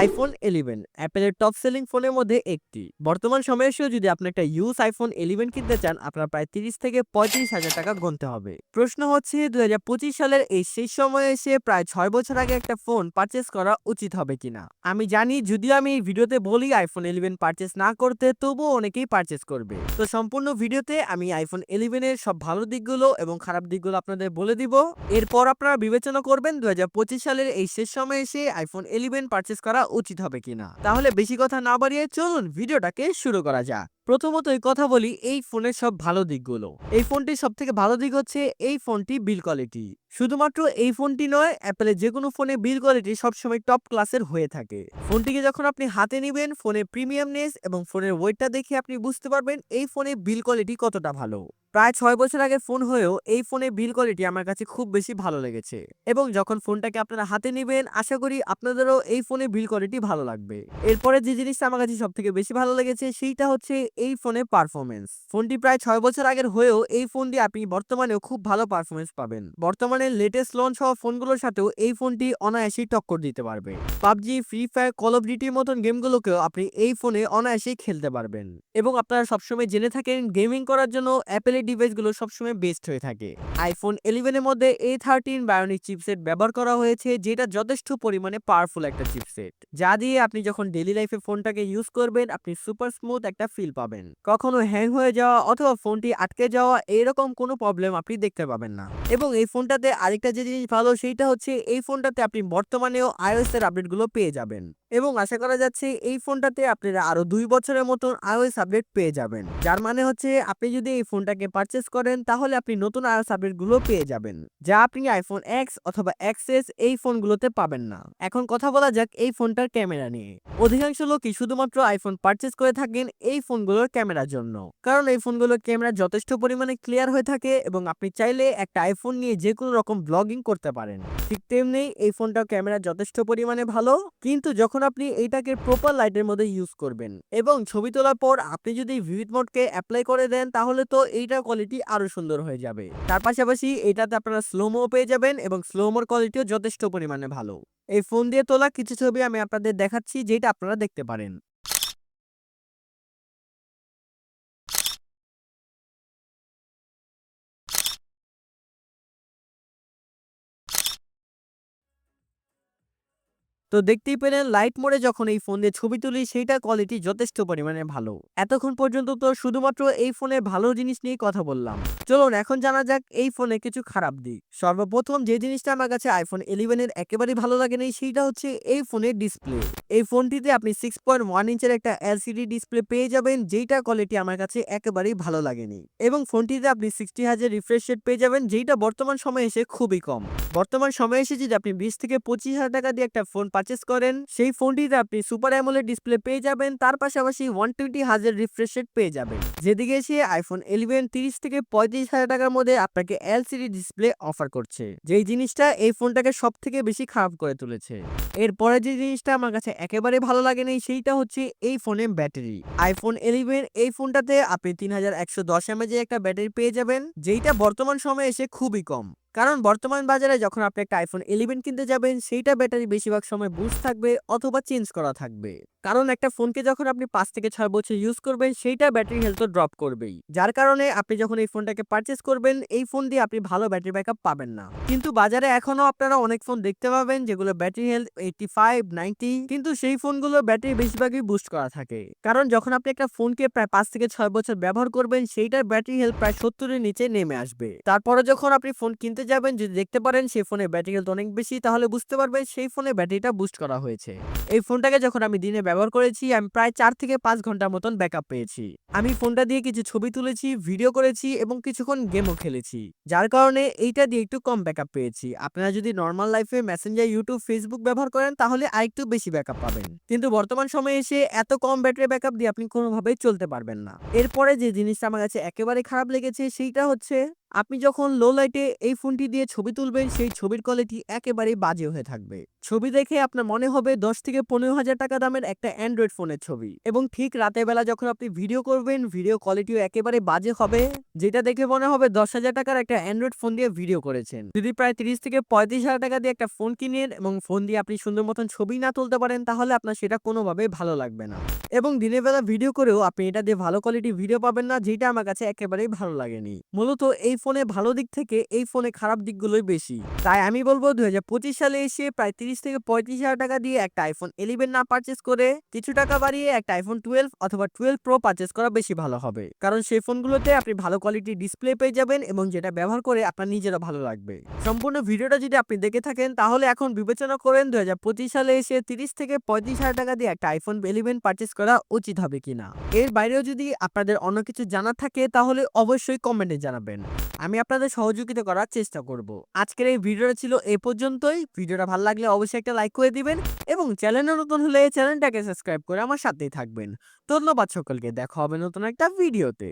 IPhone eleven অ্যাপেলের top selling ফোনের মধ্যে একটি। বর্তমান সময়ে এসেও যদি আপনি একটা ইউজ আইফোন ইলেভেন কিনতে চান, আপনার প্রায় তিরিশ থেকে পঁয়ত্রিশ হাজার টাকা গুনতে হবে। প্রশ্ন হচ্ছে দু হাজার পঁচিশ সালের এই শেষ সময়ে এসে প্রায় ছয় বছর আগে একটা ফোন পারচেস করা উচিত হবে কিনা? আমি জানি, যদিও আমি এই ভিডিওতে বলি আইফোন ইলেভেন পারচেস না করতে, তবুও অনেকেই পারচেস করবে। তো সম্পূর্ণ ভিডিওতে আমি আইফোন ইলেভেনের সব ভালো দিকগুলো এবং খারাপ দিকগুলো আপনাদের বলে দিব। এরপর আপনারা বিবেচনা করবেন দুই হাজার পঁচিশ সালের এই শেষ সময়ে এসে আইফোন ইলেভেন পারচেস করা উচিত হবে কিনা? তাহলে বেশি কথা না বাড়িয়ে চলুন ভিডিওটাকে শুরু করা যাক। প্রথমত এই কথা বলি এই ফোনের সব ভালো দিকগুলো। এই ফোনটির সব থেকে ভালো দিক হচ্ছে এই ফোনটি বিল কোয়ালিটি। শুধুমাত্র এই ফোনটি নয় অ্যাপেলের যে কোনো ফোনে বিল কোয়ালিটি সবসময় টপ ক্লাসের হয়ে থাকে। ফোনটিকে যখন আপনি হাতে নেবেন, ফোনের প্রিমিয়ামনেস এবং ফোনের ওয়েটটা দেখে আপনি বুঝতে পারবেন এই ফোনে বিল কোয়ালিটি কতটা ভালো। প্রায় ছয় বছর আগে ফোন হয়েও এই ফোনের বিল কোয়ালিটি আমার কাছে খুব বেশি ভালো লেগেছে। এবং যখন ফোনটাকে আপনারা হাতে নেবেন, আশা করি আপনাদেরও এই ফোনে বিল কোয়ালিটি ভালো লাগবে। এরপরে যে জিনিসটা আমার কাছে সব থেকে বেশি ভালো লেগেছে, সেইটা হচ্ছে এই ফোনের পারফরমেন্স ফোনটি প্রায় ছয় বছর আগের হয়েও এই ফোন দিয়ে আপনি বর্তমানেও খুব ভালো পারফরমেন্স পাবেন। বর্তমানে লেটেস্ট লঞ্চ হওয়া ফোনগুলোর সাথেও এই ফোনটি অনায়াসেই টক্কর দিতে পারবে। PUBG free fire call of ডিউটির মতন গেমগুলোকেও আপনি এই ফোনে অনায়াসেই খেলতে পারবেন। এবং আপনারা সবসময় জেনে থাকেন গেমিং করার জন্য অ্যাপেলের ডিভাইসগুলো সবসময় বেস্ট হয়ে থাকে। আইফোন ইলেভেনের মধ্যে এ থার্টিন বায়োনিক চিপসেট ব্যবহার করা হয়েছে, যেটা যথেষ্ট পরিমাণে পাওয়ারফুল একটা চিপসেট যা দিয়ে আপনি যখন ডেলি লাইফে ফোনটাকে ইউজ করবেন, আপনি সুপার স্মুথ একটা ফিল পাবেন। কখনো হ্যাং হয়ে যাওয়া অথবা ফোনটি আটকে যাওয়া, এরকম কোনো প্রবলেম আপনি দেখতে পাবেন না। এবং এই ফোনটাতে আরেকটা যে জিনিস ভালো, সেইটা হচ্ছে এই ফোনটাতে আপনি বর্তমানেও আইওএস এর আপডেটগুলো পেয়ে যাবেন। এবং আশা করা যাচ্ছে এই ফোনটাতে আপনারা আরও দুই বছরের মতন আইওএস আপডেট পেয়ে যাবেন। যার মানে হচ্ছে আপনি যদি এই ফোনটাকে পারচেস করেন, তাহলে আপনি নতুন আইওএস আপডেটগুলো পেয়ে যাবেন। যা আপনি আইফোন এক্স অথবা এক্সএস এই ফোনগুলোতে পাবেন না। এখন কথা বলা যাক এই ফোনটার ক্যামেরা নিয়ে। অধিকাংশ লোকই শুধুমাত্র আইফোন পারচেস করে থাকেন এই ফোনগুলোর ক্যামেরার জন্য। কারণ এই ফোনগুলোর ক্যামেরা যথেষ্ট পরিমাণে ক্লিয়ার হয়ে থাকে এবং আপনি চাইলে একটা আইফোন নিয়ে যে কোনো রকম ব্লগিং করতে পারেন। ঠিক তেমনি এই ফোনটার ক্যামেরা যথেষ্ট পরিমাণে ভালো, কিন্তু যখন আপনি এইটাকে প্রপার লাইটের মধ্যে ইউজ করবেন এবং ছবি তোলার পর আপনি যদি ভিভিড মোডকে অ্যাপ্লাই করে দেন, তাহলে তো এইটার কোয়ালিটি আরও সুন্দর হয়ে যাবে। তার পাশাপাশি এটাতে আপনারা স্লোমো পেয়ে যাবেন এবং স্লোমোর কোয়ালিটিও যথেষ্ট পরিমাণে ভালো। এই ফোন দিয়ে তোলা কিছু ছবি আমি আপনাদের দেখাচ্ছি, যেটা আপনারা দেখতে পারেন। তো দেখতেই পেলেন লাইট মোডে যখন এই ফোন দিয়ে ছবি তুলি, সেইটা কোয়ালিটি যথেষ্ট পরিমাণে ভালো। এতক্ষণ পর্যন্ত তো শুধুমাত্র এই ফোনে ভালো জিনিস নিয়ে কথা বললাম। চলুন এখন জানা যাক এই ফোনে কিছু খারাপ দিক। সর্বপ্রথম যে জিনিসটা আমার কাছে আইফোন ইলেভেন এর একেবারেই ভালো লাগেনি, সেইটা হচ্ছে এই ফোনের ডিসপ্লে এই ফোনটিতে আপনি সিক্স পয়েন্ট ওয়ান ইঞ্চের একটা এলসিডি ডিসপ্লে পেয়ে যাবেন, যেইটা কোয়ালিটি আমার কাছে একেবারেই ভালো লাগেনি। এবং ফোনটিতে আপনি সিক্সটি হাজার রিফ্রেশ রেট পেয়ে যাবেন, যেইটা বর্তমান সময়ে এসে খুবই কম। বর্তমান সময়ে এসে যদি আপনি বিশ থেকে পঁচিশ হাজার টাকা দিয়ে একটা ফোন পারচেস করেন, সেই ফোনটিতে আপনি সুপার অ্যামোলেড ডিসপ্লে পেয়ে যাবেন, তার পাশাপাশি ওয়ান টোয়েন্টি হাজার রিফ্রেশ রেট পেয়ে যাবেন। যেদিকে এসে আইফোন ইলেভেন তিরিশ থেকে পঁয়ত্রিশ হাজার টাকার মধ্যে আপনাকে এলসিডি ডিসপ্লে অফার করছে। যেই জিনিসটা এই ফোনটাকে সব থেকে বেশি খারাপ করে তুলেছে। এরপরে যে জিনিসটা আমার কাছে একেবারে ভালো লাগেনি, সেইটা হচ্ছে এই ফোনের ব্যাটারি। আইফোন ইলেভেন এই ফোনটাতে আপনি তিন হাজার একশো দশ এমএজের একটা ব্যাটারি পেয়ে যাবেন, যেইটা বর্তমান সময়ে এসে খুবই কম। কারণ বর্তমান বাজারে যখন আপনি একটা আইফোন ইলেভেন কিনতে যাবেন, সেইটা ব্যাটারি বেশিরভাগ সময় বুস্ট থাকবে অথবা চেঞ্জ করা থাকবে। কারণ একটা ফোনকে যখন আপনি পাঁচ থেকে ছয় বছর ইউজ করবেন, সেইটা ব্যাটারি হেলথ ড্রপ করবেই। যার কারণে আপনি যখন এই ফোনটাকে পারচেস করবেন, এই ফোন দিয়ে আপনি ভালো ব্যাটারি ব্যাকআপ পাবেন না। কিন্তু বাজারে এখনও আপনারা অনেক ফোন দেখতে পাবেন, যেগুলো battery health eighty five ninety কিন্তু সেই ফোনগুলো ব্যাটারি বেশিরভাগই বুস্ট করা থাকে। কারণ যখন আপনি একটা ফোনকে প্রায় পাঁচ থেকে ছয় বছর ব্যবহার করবেন, সেইটার ব্যাটারি হেলথ প্রায় সত্তরের নিচে নেমে আসবে। তারপরে যখন আপনি ফোন কিনতে যাবেন, যদি দেখতে পারেন সেই ফোনের ব্যাটারি হেলথ অনেক বেশি, তাহলে বুঝতে পারবেন সেই ফোনে ব্যাটারিটা বুস্ট করা হয়েছে। এই ফোনটাকে যখন আমি দিনে ব্যবহার করেছি, আমি প্রায় চার থেকে পাঁচ ঘণ্টার মতন ব্যাকআপ পেয়েছি। আমি ফোনটা দিয়ে কিছু ছবি তুলেছি ভিডিও করেছি এবং কিছুক্ষণ গেমও খেলেছি। যার কারণে এইটা দিয়ে একটু কম ব্যাকআপ পেয়েছি। আপনারা যদি নর্মাল লাইফে মেসেঞ্জার ইউটিউব ফেসবুক ব্যবহার করেন, তাহলে আরেকটু বেশি ব্যাকআপ পাবেন। কিন্তু বর্তমান সময়ে এসে এত কম ব্যাটারি ব্যাকআপ দিয়ে আপনি কোনোভাবেই চলতে পারবেন না। এরপরে যে জিনিসটা আমার কাছে একেবারে খারাপ লেগেছে, সেইটা হচ্ছে আপনি যখন লো লাইটে এই ফোনটি দিয়ে ছবি তুলবেন, সেই ছবির কোয়ালিটি একেবারেই বাজে হয়ে থাকবে। ছবি দেখে আপনার মনে হবে দশ থেকে পনেরো হাজার টাকা দামের একটা অ্যান্ড্রয়েড ফোনের ছবি। এবং ঠিক রাতের বেলা যখন আপনি ভিডিও করবেন ভিডিও কোয়ালিটিও একেবারে বাজে হবে, যেটা দেখে মনে হবে দশ হাজার টাকার একটা অ্যান্ড্রয়েড ফোন দিয়ে ভিডিও করেছেন। যদি প্রায় তিরিশ থেকে পঁয়ত্রিশ হাজার টাকা দিয়ে একটা ফোন কিনেন এবং ফোন দিয়ে আপনি সুন্দর মতন ছবি না তুলতে পারেন, তাহলে আপনার সেটা কোনোভাবেই ভালো লাগবে না। এবং দিনের বেলা ভিডিও করেও আপনি এটা দিয়ে ভালো কোয়ালিটি ভিডিও পাবেন না, যেটা আমার কাছে একেবারেই ভালো লাগেনি। মূলত এই ফোনে ভালো দিক থেকে এই ফোনে খারাপ দিকগুলোই বেশি। তাই আমি বলব দু হাজার পঁচিশ সালে এসে প্রায় তিরিশ থেকে পঁয়ত্রিশ হাজার টাকা দিয়ে একটা আইফোন ইলেভেন না পারচেস করে কিছু টাকা বাড়িয়ে একটা আইফোন টুয়েলভ অথবা টুয়েলভ প্রো পারচেস করা বেশি ভালো হবে। কারণ সেই ফোনগুলোতে আপনি ভালো কোয়ালিটির ডিসপ্লে পেয়ে যাবেন এবং যেটা ব্যবহার করে আপনার নিজেরও ভালো লাগবে। সম্পূর্ণ ভিডিওটা যদি আপনি দেখে থাকেন, তাহলে এখন বিবেচনা করেন দুই হাজার পঁচিশ সালে এসে তিরিশ থেকে পঁয়ত্রিশ হাজার টাকা দিয়ে একটা আইফোন ইলেভেন পারচেস করা উচিত হবে কিনা। এর বাইরেও যদি আপনাদের অন্য কিছু জানার থাকে, তাহলে অবশ্যই কমেন্টে জানাবেন। আমি আপনাদের সহযোগিতা করার চেষ্টা করব। আজকের এই ভিডিওটা ছিল এ পর্যন্তই। ভিডিওটা ভালো লাগলে অবশ্যই একটা লাইক করে দিবেন এবং চ্যানেলে নতুন হলে চ্যানেলটাকে সাবস্ক্রাইব করে আমার সাথেই থাকবেন। ধন্যবাদ সকলকে। দেখা হবে নতুন একটা ভিডিওতে।